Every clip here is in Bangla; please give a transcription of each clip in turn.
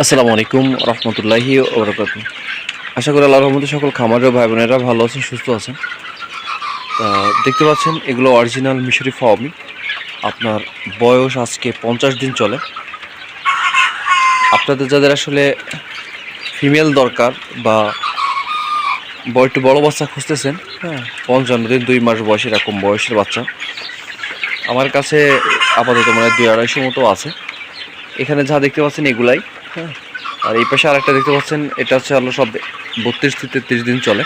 আসসালামু আলাইকুম রহমতুল্লাহি ওবরাকাত আশা করি আল্লাহ রহমতে সকল খামারের ভাই বোনেরা ভালো আছেন সুস্থ আছেন। দেখতে পাচ্ছেন এগুলো অরিজিনাল মিশরি ফাওমি। আপনার বয়স আজকে পঞ্চাশ দিন চলে। আপনাদের যাদের আসলে ফিমেল দরকার বা বয় একটু বড় বাচ্চা খুঁজতেছেন হ্যাঁ। পঞ্চান্ন দিন দুই মাস বয়স এরকম বয়সের বাচ্চা। আমার কাছে আপাতত মানে দুই আড়াইশো মতো আছে। এখানে যা দেখতে পাচ্ছেন এগুলাই। হ্যাঁ আর এই পাশে আরেকটা দেখতে পাচ্ছেন, এটা হচ্ছে হলো সব বত্রিশ থেকে তেত্রিশ দিন চলে।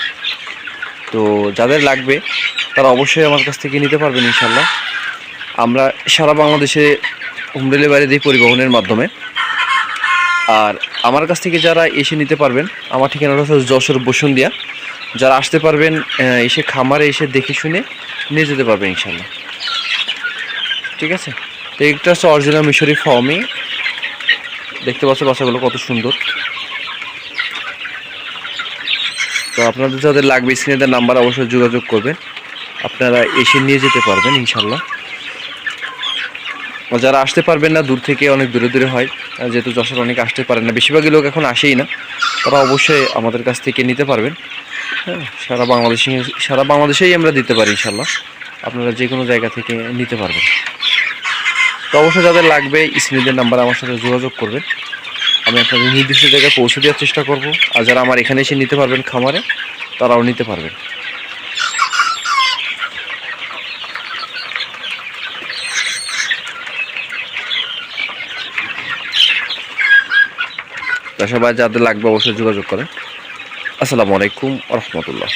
তো যাদের লাগবে, তারা অবশ্যই আমার কাছ থেকে নিতে পারবেন ইনশাল্লাহ আমরা সারা বাংলাদেশে হোম ডেলিভারি দিই পরিবহনের মাধ্যমে। আর আমার কাছ থেকে যারা এসে নিতে পারবেন, আমার ঠিকানাটা হচ্ছে যশোর বসুন্দিয়া যারা আসতে পারবেন এসে খামারে এসে দেখে শুনে নিয়ে যেতে পারবেন ইনশাল্লাহ ঠিক আছে? তো এটা হচ্ছে অরিজিনাল মিশরি ফর্মই দেখতে পাচ্ছ বাসাগুলো কত সুন্দর। তো আপনাদের যাদের লাগবে স্ক্রিনে নাম্বার অবশ্যই যোগাযোগ করবেন। আপনারা এসে নিয়ে যেতে পারবেন ইনশাল্লাহ যারা আসতে পারবেন না, দূর থেকে অনেক দূরে দূরে হয় যেহেতু যশোর অনেক আসতে পারেন না, বেশিরভাগই লোক এখন আসেই না। তারা অবশ্যই আমাদের কাছ থেকে নিতে পারবেন। হ্যাঁ সারা বাংলাদেশে, সারা বাংলাদেশেই আমরা দিতে পারি ইনশাল্লাহ আপনারা যে কোনো জায়গা থেকে নিতে পারবেন। অবশ্যই যাদের লাগবে স্ক্রিনের নাম্বার আমার সাথে যোগাযোগ করবেন। আমি আপনাদের নির্দিষ্ট জায়গায় পৌঁছে দেওয়ার চেষ্টা করব। আর যারা আমার এখানে এসে নিতে পারবেন খামারে, তারাও নিতে পারবেন। সবাই যাদের লাগবে অবশ্যই যোগাযোগ করেন। আসসালামু আলাইকুম রহমতুল্লাহ।